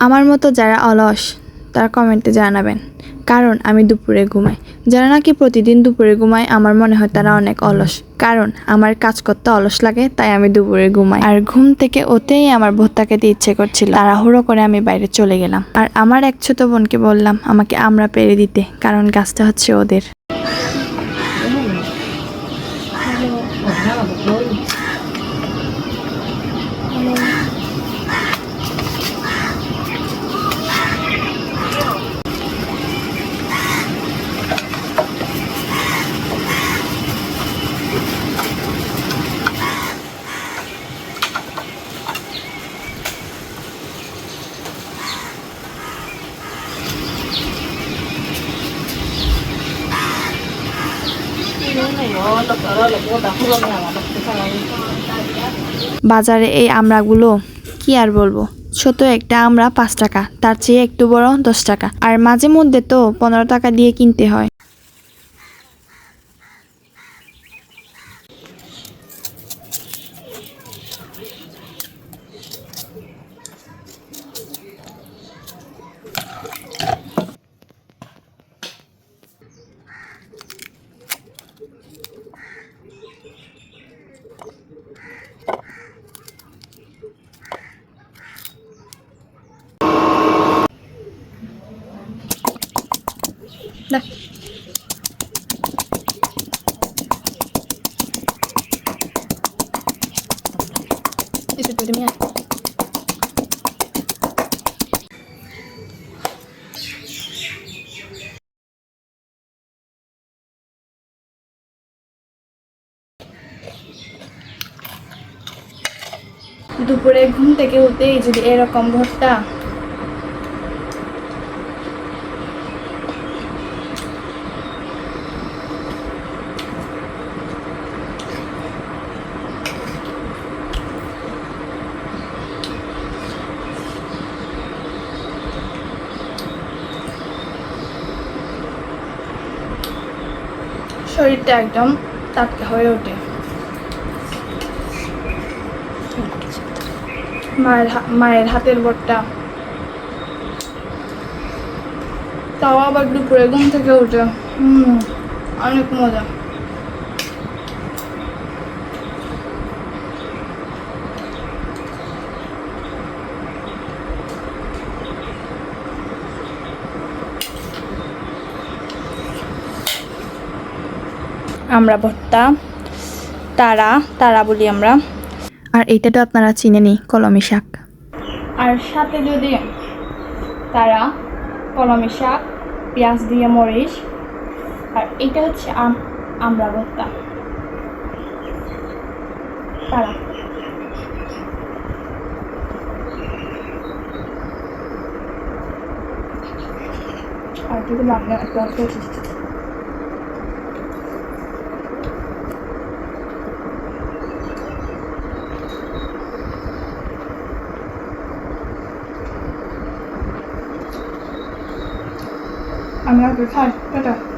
আমার মতো যারা অলস, তারা কমেন্টে জানাবেন, কারণ আমি দুপুরে ঘুমাই। যারা নাকি প্রতিদিন দুপুরে ঘুমায়, আমার মনে হয় তারা অনেক অলস, কারণ আমার কাজ করতে অলস লাগে, তাই আমি দুপুরে ঘুমাই। আর ঘুম থেকে ওতেই আমার ভর্তা খেতে ইচ্ছে করছিল। তাড়াহুড়ো করে আমি বাইরে চলে গেলাম। আর আমার এক ছোট বোনকে বললাম, আমাকে আমরা পেরে দিতে, কারণ গাছটা হচ্ছে ওদের। বাজারে এই আমড়াগুলো কি আর বলব? ছোট একটা আমরা পাঁচ টাকা, তার চেয়ে একটু বড় দশ টাকা। আর মাঝে মধ্যে তো পনেরো টাকা দিয়ে কিনতে হয়। দুপুরে ঘুম থেকে উঠেই যদি এরকম ভর্তা শরীরটা একদম টাটকা হয়ে ওঠে। মায়ের মায়ের হাতের বটটা তাও আবার দুপুরে ঘুম থেকে উঠে হুম, অনেক মজা। আমরা ভর্তা তারা তারা বলি আমরা। আর এইটা তো আপনারা চিনেনি কলমি শাক। আর সাথে যদি তারা কলমি শাক পেঁয়াজ দিয়ে মরিচ আর এটা হচ্ছে আম আমরা ভর্তা। তারা। আর যদি বাংলা একটা 你要别看，快点。